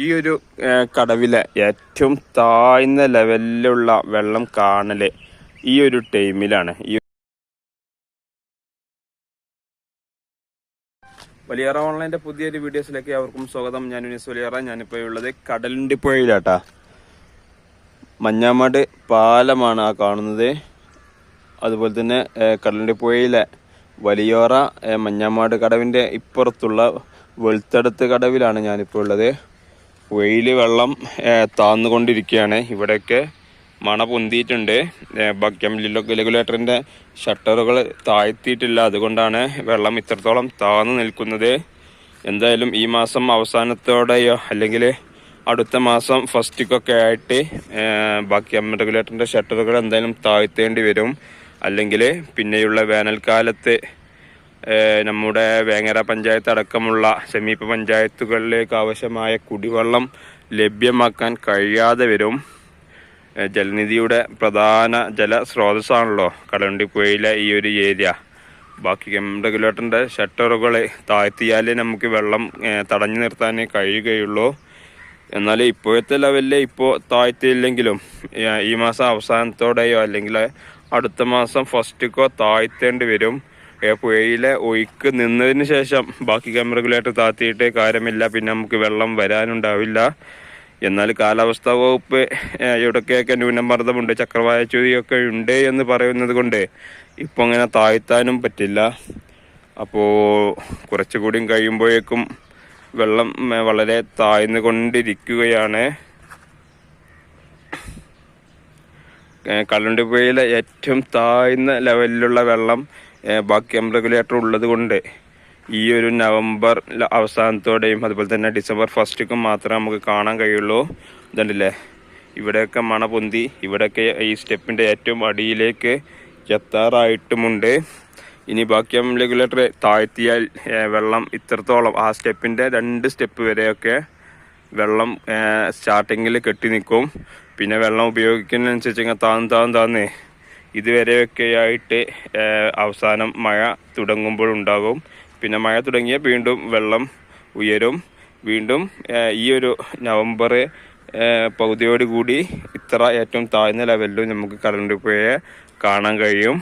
ഈ ഒരു കടവിലെ ഏറ്റവും താഴ്ന്ന ലെവലിലുള്ള വെള്ളം കാണൽ ഈ ഒരു ടൈമിലാണ്. ഈ വലിയറ ഓൺലൈന്റെ പുതിയൊരു വീഡിയോസിലേക്ക് അവർക്കും സ്വാഗതം. ഞാൻ യുനിസ് വലിയറ. ഞാനിപ്പോൾ ഉള്ളത് കടലിന്റെ പുഴയിലാട്ടാ മഞ്ഞാമട് പാലമാണ് ആ കാണുന്നത്. അതുപോലെ തന്നെ കടലിന്റെ പുഴയിലെ വലിയോറ മഞ്ഞാമാട് കടവിന്റെ ഇപ്പുറത്തുള്ള വെളുത്തടുത്ത് കടവിലാണ് ഞാനിപ്പോൾ ഉള്ളത്. പുഴയിൽ വെള്ളം താന്നുകൊണ്ടിരിക്കുകയാണ്. ഇവിടെയൊക്കെ മണ പൊന്തിയിട്ടുണ്ട്. ബക്കം റെഗുലേറ്ററിന്റെ ഷട്ടറുകൾ താഴ്ത്തിയിട്ടില്ല. അതുകൊണ്ടാണ് വെള്ളം ഇത്രത്തോളം താന്നു നിൽക്കുന്നത്. എന്തായാലും ഈ മാസം അവസാനത്തോടെയോ അല്ലെങ്കിൽ അടുത്ത മാസം ഫസ്റ്റിക്കൊക്കെ ആയിട്ട് ബാക്കി റെഗുലേറ്ററിന്റെ ഷട്ടറുകൾ എന്തായാലും താഴ്ത്തേണ്ടി വരും. അല്ലെങ്കിൽ പിന്നെയുള്ള വേനൽക്കാലത്ത് നമ്മുടെ വേങ്ങര പഞ്ചായത്ത് അടക്കമുള്ള സമീപ പഞ്ചായത്തുകളിലേക്ക് ആവശ്യമായ കുടിവെള്ളം ലഭ്യമാക്കാൻ കഴിയാതെ വരും. ജലനിധിയുടെ പ്രധാന ജലസ്രോതസ്സാണല്ലോ സ്രോതസ്സാണല്ലോ കടലുണ്ടിപ്പുഴയിലെ ഈ ഒരു ഏരിയ. ബാക്കി റെഗുലേറ്ററിന്റെ ഷട്ടറുകൾ താഴ്ത്തിയാലേ നമുക്ക് വെള്ളം തടഞ്ഞു നിർത്താനേ കഴിയുകയുള്ളൂ. എന്നാൽ ഇപ്പോഴത്തെ ലെവലിൽ ഇപ്പോൾ താഴ്ത്തിയില്ലെങ്കിലും ഈ മാസം അവസാനത്തോടെയോ അല്ലെങ്കിൽ അടുത്ത മാസം ഫസ്റ്റിക്കോ താഴ്ത്തേണ്ടി വരും. പുഴയിലെ ഒഴുക്ക് നിന്നതിന് ശേഷം ബാക്കി റെഗുലേറ്റർ താത്തിയിട്ട് കാര്യമില്ല. പിന്നെ നമുക്ക് വെള്ളം വരാനുണ്ടാവില്ല. എന്നാൽ കാലാവസ്ഥാ വകുപ്പ് എവിടെയൊക്കെയൊക്കെ ന്യൂനമർദ്ദമുണ്ട്. ചക്രവായ ചുതിയൊക്കെ ഉണ്ട് എന്ന് പറയുന്നത് കൊണ്ട് ഇപ്പോൾ അങ്ങനെ താഴ്ത്താനും പറ്റില്ല. അപ്പോൾ കുറച്ചുകൂടിയും കഴിയുമ്പോഴേക്കും വെള്ളം വളരെ താഴ്ന്നു കൊണ്ടിരിക്കുകയാണ്. കല്ലുണ്ടിപ്പുഴയിലെ ഏറ്റവും താഴ്ന്ന ലെവലിലുള്ള വെള്ളം ബാക്കി റെഗുലേറ്റർ ഉള്ളത് കൊണ്ട് ഈ ഒരു നവംബർ അവസാനത്തോടെയും അതുപോലെ തന്നെ ഡിസംബർ ഫസ്റ്റിക്കും മാത്രമേ നമുക്ക് കാണാൻ കഴിയുള്ളൂ. ഇതുണ്ടല്ലേ? ഇവിടെയൊക്കെ മണ പൊന്തി ഇവിടെയൊക്കെ ഈ സ്റ്റെപ്പിന്റെ ഏറ്റവും അടിയിലേക്ക് എത്താറായിട്ടുമുണ്ട്. ഇനി ബാക്കി റെഗുലേറ്റർ താഴ്ത്തിയാൽ വെള്ളം ഇത്രത്തോളം ആ സ്റ്റെപ്പിന്റെ രണ്ട് സ്റ്റെപ്പ് വരെയൊക്കെ വെള്ളം സ്റ്റാർട്ടിങ്ങിൽ കെട്ടി നിൽക്കും. പിന്നെ വെള്ളം ഉപയോഗിക്കുന്നതിനനുസരിച്ച് ഇങ്ങനെ താന്ന് താന്ന് താന്ന് ഇതുവരെയൊക്കെ ആയിട്ട് അവസാനം മഴ തുടങ്ങുമ്പോഴുണ്ടാകും. പിന്നെ മഴ തുടങ്ങിയ വീണ്ടും വെള്ളം ഉയരും. വീണ്ടും ഈ ഒരു നവംബർ പകുതിയോടുകൂടി കൂടി ഇത്ര ഏറ്റവും താഴ്ന്ന ലെവലിലും നമുക്ക് കടലിന്റെ പുഴയെ കാണാൻ കഴിയും.